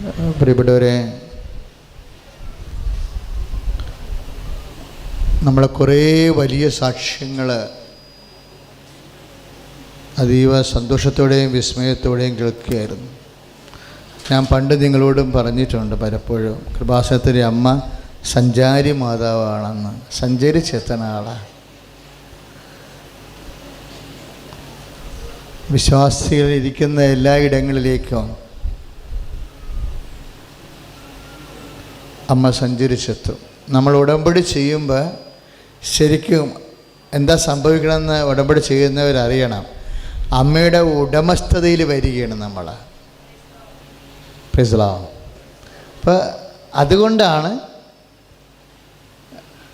പ്രിയപ്പെട്ടവരെ നമ്മളെ കുറേ വലിയ സാക്ഷ്യങ്ങൾ അതീവ സന്തോഷത്തോടെയും വിസ്മയത്തോടെയും കേൾക്കുകയായിരുന്നു. ഞാൻ പണ്ട് നിങ്ങളോടും പറഞ്ഞിട്ടുണ്ട് പലപ്പോഴും കൃപാസനത്തിന്റെ അമ്മ സഞ്ചാരി മാതാവാണെന്ന് സഞ്ചരിച്ചെത്തുന്ന ആളാണ് വിശ്വാസികൾ ഇരിക്കുന്ന എല്ലാ അമ്മ സഞ്ചരിച്ചെത്തും. നമ്മൾ ഉടമ്പടി ചെയ്യുമ്പോൾ ശരിക്കും എന്താ സംഭവിക്കണമെന്ന് ഉടമ്പടി ചെയ്യുന്നവരറിയണം. അമ്മയുടെ ഉടമസ്ഥതയിൽ വരികയാണ് നമ്മൾ. പ്രിസ്ലാം അപ്പോൾ അതുകൊണ്ടാണ്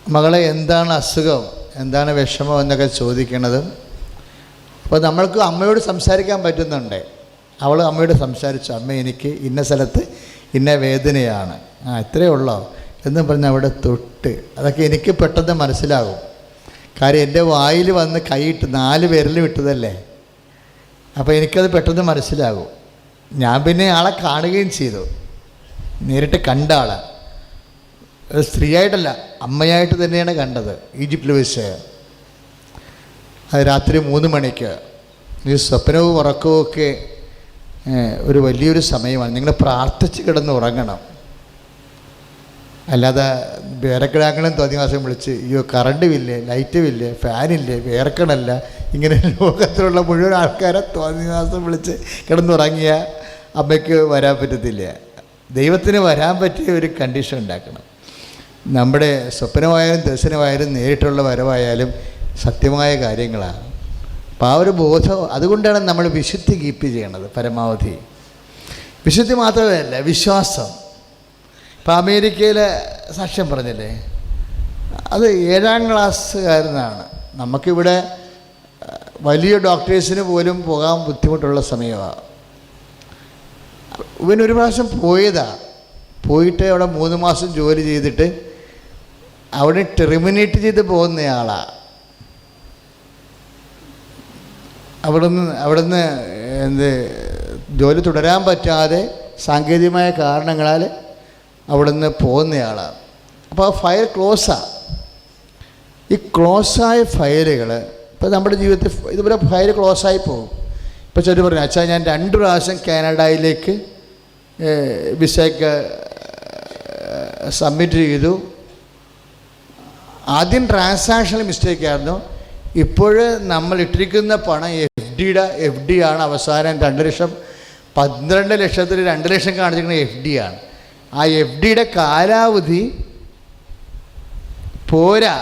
മകളെ എന്താണ് അസുഖം എന്താണ് വിഷമം എന്നൊക്കെ ചോദിക്കണത്. അപ്പോൾ നമ്മൾക്ക് അമ്മയോട് സംസാരിക്കാൻ പറ്റുന്നുണ്ട്. അവൾ അമ്മയോട് സംസാരിച്ചു അമ്മ എനിക്ക് ഇന്ന സ്ഥലത്ത് ഇന്ന വേദനയാണ്. ആ ഇത്രയേ ഉള്ളോ? എന്ന് പറഞ്ഞ് അവിടെ തൊട്ട്. അതൊക്കെ എനിക്ക് പെട്ടെന്ന് മനസ്സിലാകും. കാര്യം എന്റെ വായിൽ വന്ന് കൈയിട്ട് നാല് വിരൽ വിട്ടതല്ലേ? അപ്പോൾ എനിക്കത് പെട്ടെന്ന് മനസ്സിലാകും. ഞാൻ പിന്നെ ആളെ കാണുകയും ചെയ്തു. നേരിട്ട് കണ്ട ആളെ. സ്ത്രീയായിട്ടല്ല അമ്മയായിട്ട് തന്നെയാണ് കണ്ടത് ഈജിപ്തിൽ വെച്ച്. അത് രാത്രി മൂന്ന് മണിക്ക്. ഈ സ്വപ്നവും ഉറക്കവും ഒക്കെ ഒരു വലിയൊരു സമയമാണ്. നിങ്ങൾ പ്രാർത്ഥിച്ച് കിടന്ന് ഉറങ്ങണം. അല്ലാതെ വേറെക്കിടാങ്ങളും തോന്നിയ മാസം വിളിച്ച് അയ്യോ കറണ്ടും ഇല്ലേ ലൈറ്റും ഇല്ലേ ഫാനില്ലേ വേർക്കണല്ല. ഇങ്ങനെ ലോകത്തിലുള്ള മുഴുവൻ ആൾക്കാരെ തോന്നിവാസം വിളിച്ച് കിടന്നുറങ്ങിയ അമ്മയ്ക്ക് വരാൻ പറ്റത്തില്ല. ദൈവത്തിന് വരാൻ പറ്റിയ ഒരു കണ്ടീഷൻ ഉണ്ടാക്കണം. നമ്മുടെ സ്വപ്നമായാലും ദർശനമായാലും നേരിട്ടുള്ള വരവായാലും സത്യമായ കാര്യങ്ങളാണ്. അപ്പോൾ ആ ഒരു ബോധം അതുകൊണ്ടാണ് നമ്മൾ വിശുദ്ധി കീപ്പ് ചെയ്യണത് പരമാവധി. വിശുദ്ധി മാത്രമല്ല വിശ്വാസം. ഇപ്പം അമേരിക്കയിലെ സാക്ഷ്യം പറഞ്ഞില്ലേ? അത് ഏഴാം ക്ലാസ്സുകാരനാണ്. നമുക്കിവിടെ വലിയ ഡോക്ടേഴ്സിന് പോലും പോകാൻ ബുദ്ധിമുട്ടുള്ള സമയമാണ് ഒരു പ്രാവശ്യം പോയതാ. പോയിട്ട് അവിടെ മൂന്ന് മാസം ജോലി ചെയ്തിട്ട് അവിടെ ടെർമിനേറ്റ് ചെയ്ത് പോകുന്നയാളാണ് അവിടുന്ന് അവിടുന്ന് എന്ത് ജോലി തുടരാൻ പറ്റാതെ സാങ്കേതികമായ കാരണങ്ങളാൽ അവിടുന്ന് പോകുന്നയാളാണ് അപ്പോൾ ആ ഫയൽ ക്ലോസാണ് ഈ ക്ലോസായ ഫയലുകൾ ഇപ്പോൾ നമ്മുടെ ജീവിതത്തിൽ ഇതുപോലെ ഫയൽ ക്ലോസായി പോകും. ഇപ്പോൾ ചെറിയ പറഞ്ഞു അച്ഛാ ഞാൻ രണ്ട് പ്രാവശ്യം കാനഡയിലേക്ക് വിസയ്ക്ക് സബ്മിറ്റ് ചെയ്തു. ആദ്യം ട്രാൻസാക്ഷണൽ മിസ്റ്റേക്ക് ആയിരുന്നു. ഇപ്പോൾ നമ്മൾ ഇട്ടിരിക്കുന്ന പണം എഫ് ഡിയുടെ എഫ് ഡി ആണ്. അവസാനം രണ്ട് ലക്ഷം പന്ത്രണ്ട് ലക്ഷത്തിൽ രണ്ട് ലക്ഷം കാണിച്ചിരിക്കുന്നത് എഫ് ഡി ആണ്. ആ എഫ് ഡിയുടെ കാലാവധി പോരാ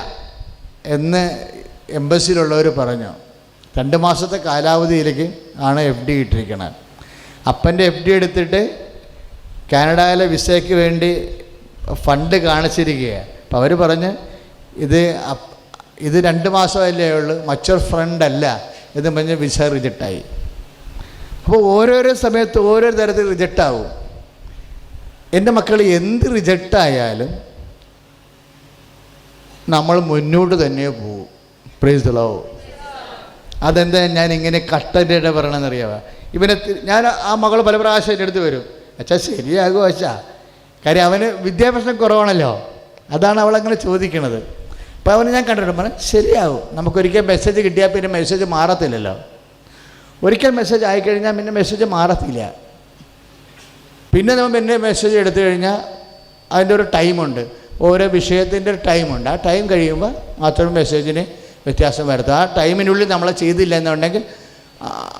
എന്ന് എംബസിയിലുള്ളവർ പറഞ്ഞു. രണ്ട് മാസത്തെ കാലാവധിയിലേക്ക് ആണ് എഫ് ഡി ഇട്ടിരിക്കുന്നത് അപ്പന്റെ എഫ് ഡി എടുത്തിട്ട് കാനഡയിലെ വിസയ്ക്ക് വേണ്ടി ഫണ്ട് കാണിച്ചിരിക്കുകയാണ് അപ്പോൾ അവർ പറഞ്ഞ് ഇത് ഇത് രണ്ട് മാസമല്ലേ ഉള്ളൂ മച്ചർ ഫ്രണ്ട് അല്ല എന്ന് പറഞ്ഞ് വിസ റിജക്റ്റായി അപ്പോൾ ഓരോരോ സമയത്ത് ഓരോ തരത്തിൽ റിജക്റ്റാവും എന്റെ മക്കൾ എന്ത് റിജക്റ്റായാലും നമ്മൾ മുന്നോട്ട് തന്നെ പോകും പ്രൈസ് ലോ അതെന്താ ഞാൻ ഇങ്ങനെ കട്ടന്റെ പറയണമെന്നറിയാവോ ഇവനെ ഞാൻ ആ മകൾ പല പ്രാവശ്യം എന്റെ അടുത്ത് വരും. അച്ഛാ ശരിയാകുമോ അച്ഛാ. കാര്യം അവന് വിദ്യാഭ്യാസം കുറവാണല്ലോ. അതാണ് അവളങ്ങനെ ചോദിക്കണത്. അപ്പോൾ അവന് ഞാൻ കണ്ടിട്ടുണ്ട് പറഞ്ഞു ശരിയാവും നമുക്കൊരിക്കൽ മെസ്സേജ് കിട്ടിയാൽ പിന്നെ മെസ്സേജ് മാറത്തില്ലല്ലോ. ഒരിക്കൽ മെസ്സേജ് ആയിക്കഴിഞ്ഞാൽ പിന്നെ മെസ്സേജ് മാറത്തില്ല. പിന്നെ നമ്മൾ പിന്നെ മെസ്സേജ് എടുത്തു കഴിഞ്ഞാൽ അതിന്റെ ഒരു ടൈമുണ്ട് ഓരോ വിഷയത്തിന്റെ ഒരു ടൈമുണ്ട് ആ ടൈം കഴിയുമ്പോൾ മാത്രം മെസ്സേജിന് വ്യത്യാസം വരുത്തും ആ ടൈമിനുള്ളിൽ നമ്മൾ ചെയ്തില്ല എന്നുണ്ടെങ്കിൽ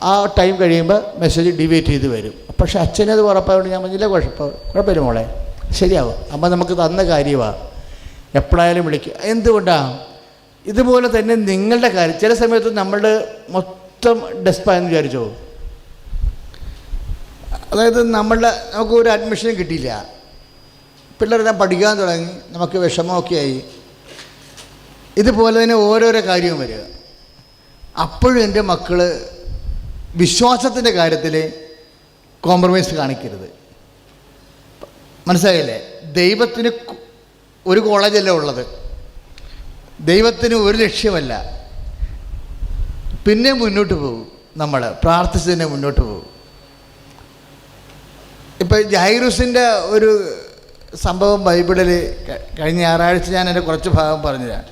ആ- ടൈം കഴിയുമ്പോൾ മെസ്സേജ് ഡിവേറ്റ് ചെയ്ത് വരും. പക്ഷേ അച്ഛനത് ഉറപ്പായതുകൊണ്ട് ഞാൻ പറഞ്ഞില്ല കുഴപ്പം കുഴപ്പമില്ല മോളെ. ശരിയാവും. അമ്മ നമുക്ക് തന്ന കാര്യമാണ് എപ്പോഴായാലും വിളിക്കുക എന്തുകൊണ്ടാണ് ഇതുപോലെ തന്നെ നിങ്ങളുടെ കാര്യം. ചില സമയത്ത് നമ്മളുടെ മൊത്തം ഡെസ്പായെന്ന് വിചാരിച്ചോ? അതായത് നമ്മളുടെ നമുക്ക് ഒരു അഡ്മിഷനും കിട്ടിയില്ല. പിള്ളേരെല്ലാം പഠിക്കാൻ തുടങ്ങി നമുക്ക് വിഷമമൊക്കെ ആയി. ഇതുപോലെ തന്നെ ഓരോരോ കാര്യവും വരിക. അപ്പോഴും എന്റെ മക്കൾ വിശ്വാസത്തിന്റെ കാര്യത്തിൽ കോംപ്രമൈസ് കാണിക്കരുത്. മനസ്സിലായില്ലേ? ദൈവത്തിന് ഒരു കോളേജല്ല ഉള്ളത്? ദൈവത്തിന് ഒരു ലക്ഷ്യമല്ല. പിന്നെ മുന്നോട്ട് പോകും. നമ്മൾ പ്രാർത്ഥിച്ച് തന്നെ മുന്നോട്ട് പോകും. ഇപ്പം ജൈറൂസിന്റെ ഒരു സംഭവം ബൈബിളിൽ കഴിഞ്ഞ ഞായറാഴ്ച ഞാൻ എന്റെ കുറച്ച് ഭാഗം പറഞ്ഞുതരാം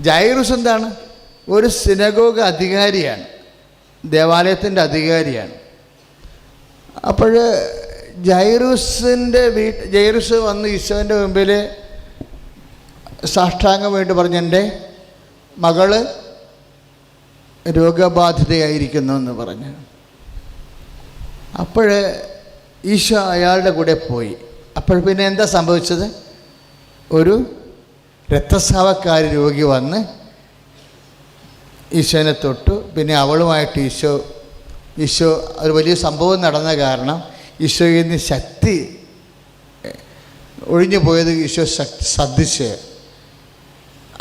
ജൈറൂസ് എന്താണ്? ഒരു സിനഗോഗ് അധികാരിയാണ്. ദേവാലയത്തിന്റെ അധികാരിയാണ്. അപ്പോൾ ജൈറൂസിന്റെ വീട്ട് ജൈറൂസ് വന്ന് ഈശോന്റെ മുമ്പിൽ സാഷ്ടാംഗം വേണ്ടി പറഞ്ഞെന്റെ മകൾ രോഗബാധിതയായിരിക്കുന്നു എന്ന് പറഞ്ഞു. അപ്പോൾ ഈശോ അയാളുടെ കൂടെ പോയി. അപ്പോൾ പിന്നെ എന്താ സംഭവിച്ചത്? ഒരു രക്തസ്രാവക്കാരി രോഗി വന്ന് ഈശോനെ തൊട്ടു. പിന്നെ അവളുമായിട്ട് ഈശോ ഈശോ ഒരു വലിയ സംഭവം നടന്ന കാരണം ഈശോയിൽ നിന്ന് ശക്തി ഒഴിഞ്ഞു പോയത് ഈശോ ശക്തി ശ്രദ്ധിച്ച്.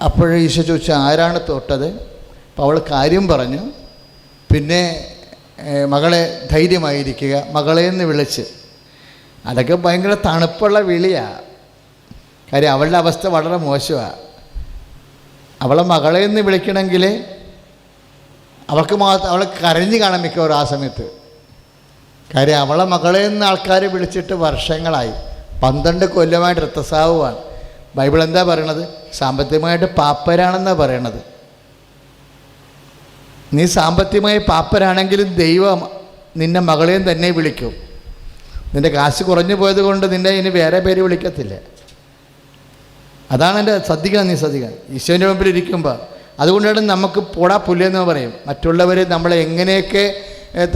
അപ്പോഴേ ഈശോ ചോദിച്ചു ആരാണ് തൊട്ടത്? അപ്പോൾ അവൾ കാര്യം പറഞ്ഞു. പിന്നെ മകളെ ധൈര്യമായിരിക്കുക മകളെ എന്ന് വിളിച്ച്. അതൊക്കെ ഭയങ്കര തണുപ്പുള്ള വിളിയാണ് കാര്യം അവളുടെ അവസ്ഥ വളരെ മോശമാണ് അവളെ മകളെ എന്ന് വിളിക്കണമെങ്കിൽ അവൾക്ക് മാത്രം അവളെ കരഞ്ഞു കാണാൻ മിക്കവാറും ആ സമയത്ത്. കാര്യം അവളെ മകളെ എന്ന് ആൾക്കാർ വിളിച്ചിട്ട് വർഷങ്ങളായി. പന്ത്രണ്ട് കൊല്ലമായിട്ട് രക്തസ്രാവമാണ് ബൈബിൾ എന്താ പറയണത്? സാമ്പത്തികമായിട്ട് പാപ്പരാണെന്നാണ് പറയണത്. നീ സാമ്പത്തികമായി പാപ്പരാണെങ്കിലും ദൈവം നിന്നെ മകളെയും തന്നെ വിളിക്കും. നിന്റെ കാശ് കുറഞ്ഞു പോയത് കൊണ്ട് നിന്നെ ഇനി വേറെ പേര് വിളിക്കത്തില്ല. അതാണ് എന്റെ ശ്രദ്ധിക്കണം നീ ശ്രദ്ധിക്കണം ഈശോന്റെ മുമ്പിൽ ഇരിക്കുമ്പോൾ അതുകൊണ്ടാണ് നമുക്ക് പോടാ പുല്ലെന്ന് പറയും. മറ്റുള്ളവർ നമ്മളെ എങ്ങനെയൊക്കെ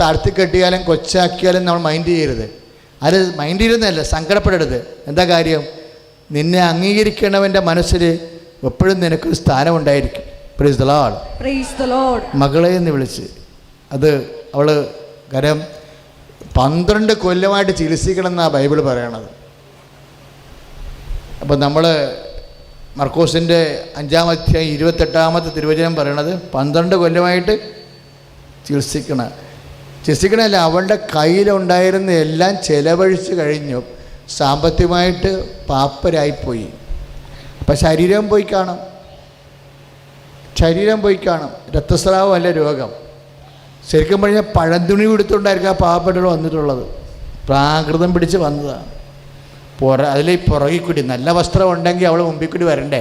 താഴ്ത്തി കെട്ടിയാലും കൊച്ചാക്കിയാലും നമ്മൾ മൈൻഡ് ചെയ്യരുത്. അത് മൈൻഡ് ചെയ്യുന്നതല്ല സങ്കടപ്പെടരുത്. എന്താ കാര്യം? നിന്നെ അംഗീകരിക്കണവന്റെ മനസ്സിൽ എപ്പോഴും നിനക്കൊരു സ്ഥാനമുണ്ടായിരിക്കും. പ്രീസ് ദളാൾ Praise the Lord. മകളെ എന്ന് വിളിച്ച്. അത് അവൾ കാര്യം പന്ത്രണ്ട് കൊല്ലമായിട്ട് ചികിത്സിക്കണം എന്നാണ് ബൈബിൾ പറയണത്. അപ്പം നമ്മൾ മർക്കോസിന്റെ അഞ്ചാം അധ്യായം ഇരുപത്തെട്ടാമത്തെ തിരുവചനം പറയണത് പന്ത്രണ്ട് കൊല്ലമായിട്ട് ചികിത്സിക്കണം. ചികിത്സിക്കണമല്ല അവളുടെ കയ്യിലുണ്ടായിരുന്ന എല്ലാം ചെലവഴിച്ച് കഴിഞ്ഞു. സാമ്പത്തികമായിട്ട് പാപ്പരായിപ്പോയി. അപ്പം ശരീരം പോയി കാണും. ശരീരം പോയി കാണും. രക്തസ്രാവമല്ല രോഗം. ശരിക്കും പറഞ്ഞാൽ പഴന്തുണി കൊടുത്തുകൊണ്ടായിരിക്കും ആ പാവപ്പെട്ടവർ വന്നിട്ടുള്ളത്. പ്രാകൃതം പിടിച്ച് വന്നതാണ്. പുറ അതിൽ പുറകിൽ കൂടി നല്ല വസ്ത്രം ഉണ്ടെങ്കിൽ അവൾ മുമ്പിൽ കൂടി വരണ്ടേ?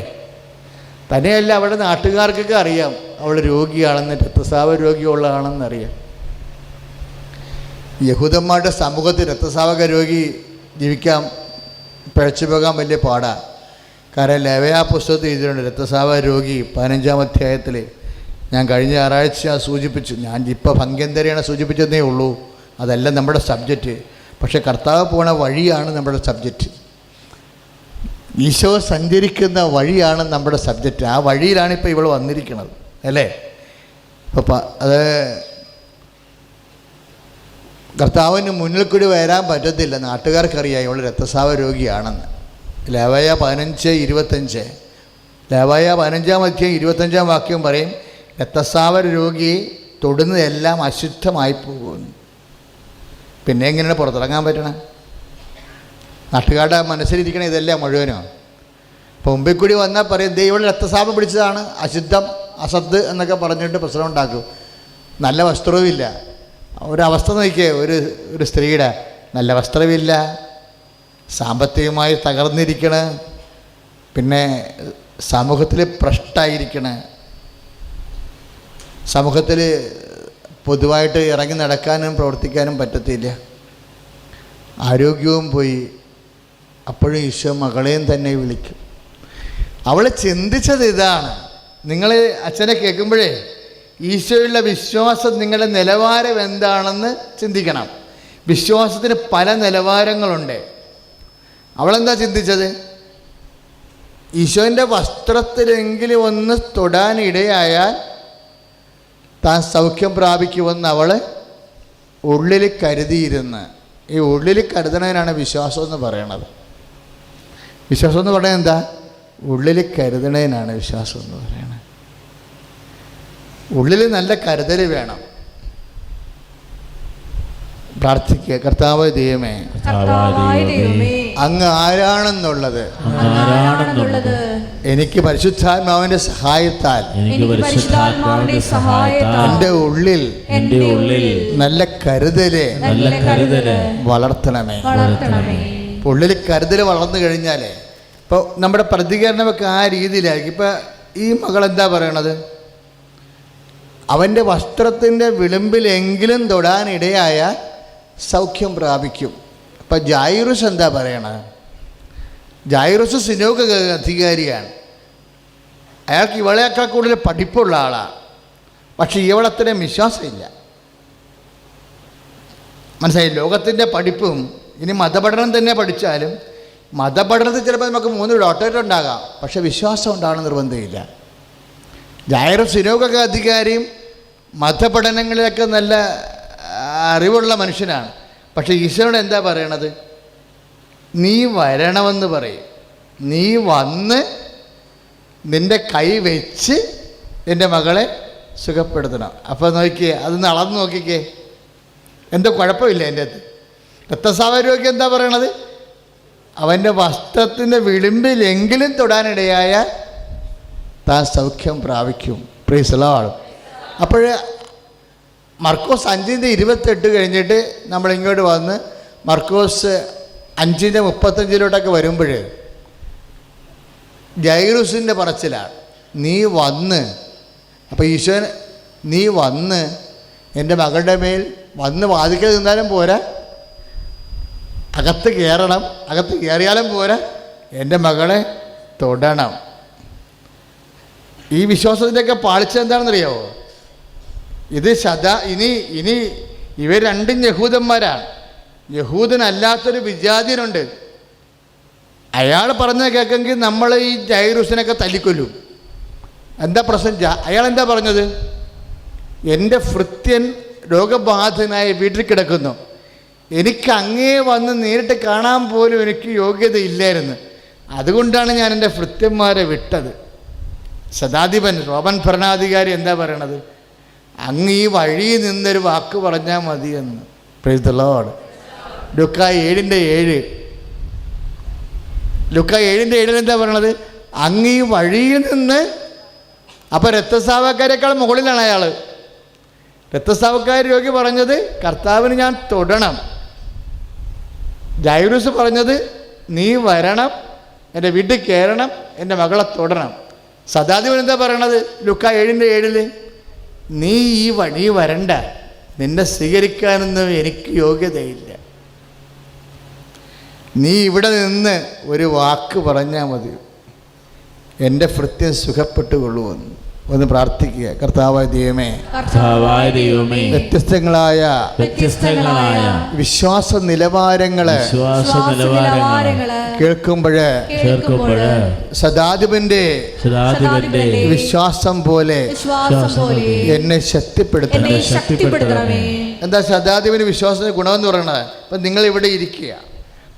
തന്നെയല്ല അവളുടെ നാട്ടുകാർക്കൊക്കെ അറിയാം. അവൾ രോഗിയാണെന്ന് രക്തസ്രാവ രോഗിയുള്ളതാണെന്ന് അറിയാം യഹൂദന്മാരുടെ സമൂഹത്തിൽ രക്തസ്രാവക രോഗി ജീവിക്കാം പിഴച്ചു പോകാൻ വലിയ പാടാണ് കാരണം ലെവയാ പുസ്തകത്തിൽ എഴുതിയിട്ടുണ്ട്. രക്തസ്രാവ രോഗി പതിനഞ്ചാം അധ്യായത്തിൽ ഞാൻ കഴിഞ്ഞ ഞായറാഴ്ച സൂചിപ്പിച്ചു. ഞാൻ ഇപ്പോൾ ഭംഗ്യന്തരെയാണ് സൂചിപ്പിച്ചതേ ഉള്ളൂ. അതല്ല നമ്മുടെ സബ്ജക്റ്റ്. പക്ഷേ കർത്താവ് പോണ വഴിയാണ് നമ്മുടെ സബ്ജക്റ്റ്. ഈശോ സഞ്ചരിക്കുന്ന വഴിയാണ് നമ്മുടെ സബ്ജക്റ്റ്. ആ വഴിയിലാണ് ഇപ്പോൾ ഇവൾ വന്നിരിക്കുന്നത് അല്ലേ? അപ്പോൾ അത് കർത്താവിന് മുന്നിൽ കൂടി വരാൻ പറ്റത്തില്ല. നാട്ടുകാർക്കറിയാം ഇവൾ രക്തസ്രാവ രോഗിയാണെന്ന്. ലേവയ പതിനഞ്ച് ഇരുപത്തഞ്ച്. ലേവായ പതിനഞ്ചാം അധ്യായം ഇരുപത്തഞ്ചാം വാക്യം പറയും രക്തസ്രാവ രോഗി തൊടുന്നതെല്ലാം അശുദ്ധമായി പോകുന്നു. പിന്നെ എങ്ങനെയാണ് പുറത്തിറങ്ങാൻ പറ്റണം? നാട്ടുകാരുടെ മനസ്സിലിരിക്കണേ ഇതെല്ലാം മുഴുവനോ. അപ്പോൾ മുമ്പിൽ കൂടി വന്നാൽ പറയും ദൈവം രക്തസ്രാവം പിടിച്ചതാണ് അശുദ്ധം അസത്ത് എന്നൊക്കെ പറഞ്ഞിട്ട് പ്രശ്നം ഉണ്ടാക്കും. നല്ല വസ്ത്രവുമില്ല. ഒരവസ്ഥ നോക്കിയേ ഒരു ഒരു സ്ത്രീയുടെ നല്ല വസ്ത്രമില്ല. സാമ്പത്തികമായി തകർന്നിരിക്കണ. പിന്നെ സമൂഹത്തിൽ ഭ്രഷ്ടായിരിക്കണ. സമൂഹത്തിൽ പൊതുവായിട്ട് ഇറങ്ങി നടക്കാനും പ്രവർത്തിക്കാനും പറ്റത്തില്ല. ആരോഗ്യവും പോയി. അപ്പോഴും ഈശോ മകളെയും തന്നെ വിളിക്കും. അവൾ ചിന്തിച്ചത് ഇതാണ്. നിങ്ങൾ അച്ഛനെ കേൾക്കുമ്പോഴേ ഈശോയുള്ള വിശ്വാസം നിങ്ങളുടെ നിലവാരം എന്താണെന്ന് ചിന്തിക്കണം. വിശ്വാസത്തിന് പല നിലവാരങ്ങളുണ്ട്. അവളെന്താ ചിന്തിച്ചത്? ഈശോന്റെ വസ്ത്രത്തിലെങ്കിലും ഒന്ന് തൊടാനിടയായാൽ താൻ സൗഖ്യം പ്രാപിക്കുമെന്ന് അവൾ ഉള്ളിൽ കരുതിയിരുന്ന്. ഈ ഉള്ളിൽ കരുതണതിനാണ് വിശ്വാസം എന്ന് പറയണത്. വിശ്വാസം എന്ന് പറയുന്നത് എന്താ? ഉള്ളിൽ കരുതണതിനാണ് വിശ്വാസം എന്ന് പറയണത്. ഉള്ളിൽ നല്ല കരുതൽ വേണം. പ്രാർത്ഥിക്കുക. കർത്താവ് ദൈവമേ. അങ്ങ് ആരാണെന്നുള്ളത് ആരാണെന്നുള്ളത് എനിക്ക് പരിശുദ്ധാത്മാവിന്റെ സഹായത്താൽ എന്റെ ഉള്ളിൽ എന്റെ ഉള്ളിൽ നല്ല കരുതൽ നല്ല കരുതൽ വളർത്തണമേ. വളർത്തണമേ. ഉള്ളിൽ കരുതൽ വളർന്നു കഴിഞ്ഞാലേ ഇപ്പോൾ നമ്മുടെ പ്രതികരണമൊക്കെ ആ രീതിയിലായിരിക്കും. ഇപ്പം ഈ മകൾ എന്താ പറയണത്? അവന്റെ വസ്ത്രത്തിന്റെ വിളിമ്പിലെങ്കിലും തൊടാനിടയായ സൗഖ്യം പ്രാപിക്കും. അപ്പം ജായിറുസ് എന്താ പറയണത് ജായിറുസ് സിനോക അധികാരിയാണ്. അയാൾക്ക് ഇവളേക്കാൾ കൂടുതൽ പഠിപ്പുള്ള ആളാണ് പക്ഷെ ഇവളത്രയും വിശ്വാസമില്ല. മനസ്സിലായി? ലോകത്തിന്റെ പഠിപ്പും ഇനി മതപഠനം തന്നെ പഠിച്ചാലും മതപഠനത്തിൽ ചിലപ്പോൾ നമുക്ക് മൂന്ന് ഡോക്ടറേറ്റ് ഉണ്ടാകാം. പക്ഷെ വിശ്വാസം ഉണ്ടാകണം നിർബന്ധമില്ല. ജായറും സിനോഗൊക്കെ അധികാരിയും മതപഠനങ്ങളിലൊക്കെ നല്ല അറിവുള്ള മനുഷ്യനാണ്. പക്ഷെ ഈശ്വരനോട് എന്താ പറയണത്? നീ വരണമെന്ന് പറയും. നീ വന്ന് നിന്റെ കൈ വെച്ച് എന്റെ മകളെ സുഖപ്പെടുത്തണം. അപ്പോൾ നോക്കിയേ അതൊന്ന് അളന്ന് നോക്കിക്കേ. എന്തോ കുഴപ്പമില്ല എന്റെ അകത്ത്. രക്തസാവരോഗ്യം എന്താ പറയണത്? അവന്റെ വസ്ത്രത്തിന്റെ വിളിമ്പിലെങ്കിലും തൊടാനിടയായ താൻ സൗഖ്യം പ്രാപിക്കും. പ്രീസലാണ് അപ്പോൾ മർക്കോസ് അഞ്ചിന്റെ ഇരുപത്തെട്ട് കഴിഞ്ഞിട്ട് നമ്മൾ ഇങ്ങോട്ട് വന്ന് മർക്കോസ് അഞ്ചിന്റെ മുപ്പത്തഞ്ചിലോട്ടൊക്കെ വരുമ്പോൾ ജൈറുസിന്റെ പറച്ചിലാണ് നീ വന്ന് അപ്പോൾ ഈശോൻ നീ വന്ന് എന്റെ മകളുടെ മേൽ വന്ന് വാതിക്കൽ നിന്നാലും പോരാ അകത്ത് കയറണം അകത്ത് കയറിയാലും പോരാ എന്റെ മകളെ തൊടണം. ഈ വിശ്വാസത്തിന്റെയൊക്കെ പാളിച്ച എന്താണെന്നറിയാവോ? ഇത് ശത ഇനി ഇനി ഇവർ രണ്ടും യഹൂദന്മാരാണ്. യഹൂദനല്ലാത്തൊരു വിജാതിയനുണ്ട്. അയാൾ പറഞ്ഞ കേൾക്കെങ്കിൽ നമ്മൾ ഈ ജൈറൂസിനൊക്കെ തല്ലിക്കൊല്ലും. എന്താ പ്രശ്നം? അയാൾ എന്താ പറഞ്ഞത്? എന്റെ ഭൃത്യൻ രോഗബാധിതനായി വീട്ടിൽ കിടക്കുന്നു. എനിക്ക് അങ്ങേ വന്ന് നേരിട്ട് കാണാൻ പോലും എനിക്ക് യോഗ്യത യോഗ്യതയില്ലായിരുന്നു അതുകൊണ്ടാണ് ഞാൻ എന്റെ ഭൃത്യന്മാരെ വിട്ടത്. ശതാധിപൻ റോമൻ ഭരണാധികാരി എന്താ പറയണത്? അങ്ങ് ഈ വഴിയിൽ നിന്നൊരു വാക്ക് പറഞ്ഞാൽ മതിയെന്ന്. ലോഡ് ലുക്ക ഏഴിന്റെ ഏഴ്. ലുക്ക ഏഴിന്റെ ഏഴിൽ എന്താ പറയണത്? അങ്ങ് ഈ വഴിയിൽ നിന്ന് അപ്പോൾ രക്തസ്രാവക്കാരേക്കാൾ മുകളിലാണ് അയാൾ രക്തസ്രാവക്കാർ രോഗി പറഞ്ഞത് കർത്താവിന് ഞാൻ തൊടണം. ജൈറൂസ് പറഞ്ഞത് നീ വരണം എന്റെ വീട്ടിൽ കയറണം എന്റെ മകളെ തൊടണം. സദാദിവൻ എന്താ പറയണത്? ലുക്ക ഏഴിന്റെ ഏഴിൽ നീ ഈ വഴി വരണ്ട. നിന്നെ സ്വീകരിക്കാനൊന്നും എനിക്ക് യോഗ്യതയില്ല. നീ ഇവിടെ നിന്ന് ഒരു വാക്ക് പറഞ്ഞാൽ മതി. എന്റെ ഭൃത്യം സുഖപ്പെട്ടുകൊള്ളുമെന്ന് ഒന്ന് പ്രാർത്ഥിക്കുക. കർത്താവായ ദൈവമേ കർത്താവായ ദൈവമേ വ്യത്യസ്തങ്ങളായ വ്യത്യസ്തങ്ങളായ വിശ്വാസ നിലവാരങ്ങളെ വിശ്വാസ നിലവാരങ്ങൾ കേൾക്കുമ്പോൾ കേൾക്കുമ്പോഴ് സദാധിപന്റെ സദാധിപന്റെ വിശ്വാസം പോലെ വിശ്വാസം പോലെ എന്നെ ശക്തിപ്പെടുത്തണം. എന്നെ ശക്തിപ്പെടുത്തണമേ. എന്താ സദാധിപന് വിശ്വാസത്തിന് ഗുണമെന്ന് പറയണത്? അപ്പം നിങ്ങൾ ഇവിടെ ഇരിക്കുക.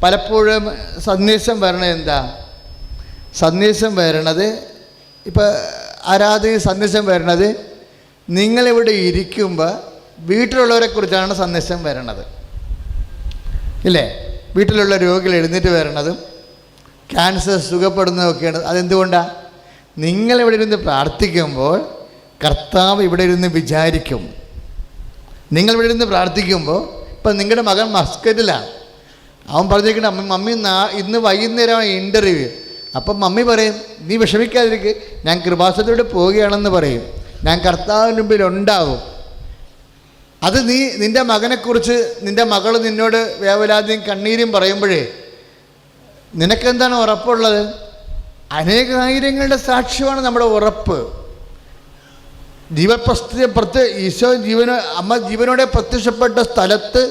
പലപ്പോഴും സന്ദേശം വരണത് എന്താ? സന്ദേശം വരണത് ഇപ്പം ആരാധന സന്ദേശം വരണത്? നിങ്ങളിവിടെ ഇരിക്കുമ്പോൾ വീട്ടിലുള്ളവരെ കുറിച്ചാണ് സന്ദേശം വരണത്. ഇല്ലേ? വീട്ടിലുള്ള രോഗികൾ എഴുന്നേറ്റ് വരണതും ക്യാൻസർ സുഖപ്പെടുന്നതൊക്കെയാണ്. അതെന്തുകൊണ്ടാണ് നിങ്ങളിവിടെ ഇരുന്ന് പ്രാർത്ഥിക്കുമ്പോൾ കർത്താവ് ഇവിടെ ഇരുന്ന് വിചാരിക്കും. നിങ്ങളിവിടെ ഇരുന്ന് പ്രാർത്ഥിക്കുമ്പോൾ ഇപ്പം നിങ്ങളുടെ മകൻ മസ്കറ്റിലാണ്. അവൻ പറഞ്ഞിരിക്കണം മമ്മി ഇന്ന് വൈകുന്നേരമാണ് ഇന്റർവ്യൂ അപ്പം മമ്മി പറയും നീ വിഷമിക്കാതിരിക്കുക ഞാൻ കൃപാസത്തിലൂടെ പോവുകയാണെന്ന് പറയും. ഞാൻ കർത്താവിന് മുമ്പിൽ ഉണ്ടാകും അത് നീ നിന്റെ മകനെക്കുറിച്ച് നിന്റെ മകൾ നിന്നോട് വേവലാതിയും കണ്ണീരും പറയുമ്പോഴേ നിനക്കെന്താണ് ഉറപ്പുള്ളത്? അനേകായിരങ്ങളുടെ സാക്ഷ്യമാണ് നമ്മുടെ ഉറപ്പ്. ജീവപ്രസ്തി പ്രത്യ ഈശോ ജീവന അമ്മ ജീവനോടെ പ്രത്യക്ഷപ്പെട്ട സ്ഥലത്ത്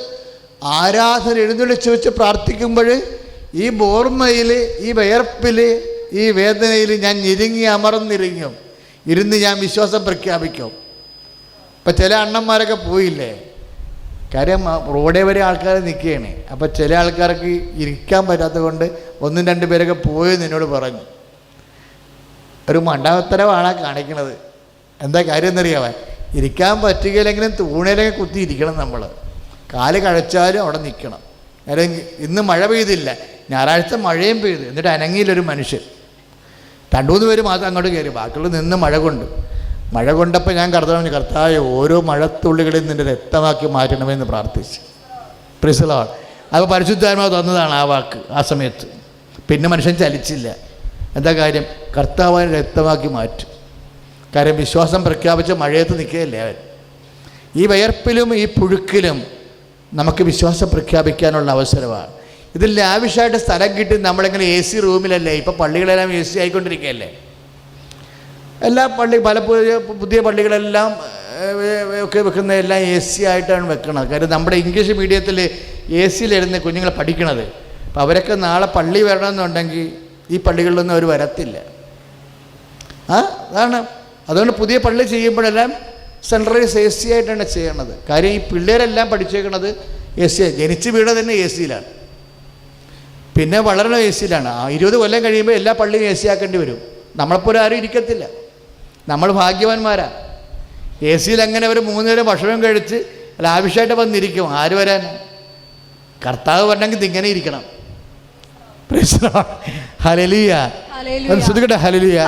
ആരാധന എഴുന്നള്ളിച്ച് വെച്ച് പ്രാർത്ഥിക്കുമ്പോൾ ഈ ബോർമയിൽ ഈ വിയർപ്പിൽ ഈ വേദനയിൽ ഞാൻ ഞെരുങ്ങി അമർന്നിരിങ്ങും ഇരുന്ന് ഞാൻ വിശ്വാസം പ്രഖ്യാപിക്കും. അപ്പം ചില അണ്ണന്മാരൊക്കെ പോയില്ലേ? കാര്യം റോഡേ വരെ ആൾക്കാർ നിൽക്കുകയാണ്. അപ്പം ചില ആൾക്കാർക്ക് ഇരിക്കാൻ പറ്റാത്തത് കൊണ്ട് ഒന്നും രണ്ട് പേരൊക്കെ പോയെന്ന് എന്നോട് പറഞ്ഞു. ഒരു മണ്ടാത്തരമാണ് കാണിക്കണത്. എന്താ കാര്യം എന്നറിയാമോ ഇരിക്കാൻ പറ്റുകയില്ലെങ്കിലും തൂണയിലൊക്കെ കുത്തി ഇരിക്കണം നമ്മൾ കാൽ കഴിച്ചാലും അവിടെ നിൽക്കണം. അല്ലെങ്കിൽ ഇന്ന് മഴ പെയ്തില്ല. ഞായറാഴ്ച മഴയും പെയ്തു എന്നിട്ട് അനങ്ങിയില്ലൊരു മനുഷ്യൻ. രണ്ടു മൂന്ന് പേര് മാത്രം അങ്ങോട്ട് കയറി. ബാക്കിയുള്ള നിന്ന് മഴ കൊണ്ട്. മഴ കൊണ്ടപ്പോൾ ഞാൻ കർത്താവിന് കർത്താവ് ഓരോ മഴത്തുള്ളികളെയും നിന്റെ രക്തമാക്കി മാറ്റണമെന്ന് പ്രാർത്ഥിച്ചു. പ്രിസലാണ് അപ്പോൾ പരിശുദ്ധാത്മാവ് തന്നതാണ് ആ വാക്ക് ആ സമയത്ത്. പിന്നെ മനുഷ്യൻ ചലിച്ചില്ല. എന്താ കാര്യം? കർത്താവിനെ രക്തമാക്കി മാറ്റും. കാര്യം വിശ്വാസം പ്രഖ്യാപിച്ച മഴയത്ത് നിൽക്കുകയല്ലേ അവൻ? ഈ വയർപ്പിലും ഈ പുഴുക്കിലും നമുക്ക് വിശ്വാസം പ്രഖ്യാപിക്കാനുള്ള അവസരമാണ്. ഇതിൽ ലാവിഷായിട്ട് സ്ഥലം കിട്ടി നമ്മളിങ്ങനെ എ സി റൂമിലല്ലേ? ഇപ്പം പള്ളികളെല്ലാം എ സി ആയിക്കൊണ്ടിരിക്കുകയല്ലേ? എല്ലാ പള്ളി പല പുതിയ പള്ളികളെല്ലാം ഒക്കെ വെക്കുന്ന എല്ലാം എ സി ആയിട്ടാണ് വെക്കുന്നത് കാര്യം നമ്മുടെ ഇംഗ്ലീഷ് മീഡിയത്തിൽ എ സിയിലിരുന്ന് കുഞ്ഞുങ്ങൾ പഠിക്കണത്. അപ്പം അവരൊക്കെ നാളെ പള്ളി വരണമെന്നുണ്ടെങ്കിൽ ഈ പള്ളികളിലൊന്നും അവർ വരത്തില്ല. ആ അതാണ്. അതുകൊണ്ട് പുതിയ പള്ളി ചെയ്യുമ്പോഴെല്ലാം സെൻട്രലൈസ് എ സി ആയിട്ടാണ് ചെയ്യണത്. കാര്യം ഈ പിള്ളേരെല്ലാം പഠിച്ചേക്കണത് എ സി ജനിച്ച് വീണ തന്നെ എ സിയിലാണ് പിന്നെ വളരണ എ സിയിലാണ് ആ ഇരുപത് കൊല്ലം കഴിയുമ്പോൾ എല്ലാ പള്ളിയും എ സി ആക്കേണ്ടി വരും. നമ്മളെപ്പോലെ ആരും ഇരിക്കത്തില്ല. നമ്മൾ ഭാഗ്യവാന്മാരാ. എ സിയിൽ അങ്ങനെ ഒരു മൂന്ന് നേരം ഭക്ഷണം കഴിച്ച് ലാവിഷായിട്ട് വന്നിരിക്കും. ആര് വരാൻ? കർത്താവ് പറഞ്ഞെങ്കിൽ ഇങ്ങനെ ഇരിക്കണം. ഹലലിയ. ശ്രദ്ധിക്കട്ടെ? ഹലലിയ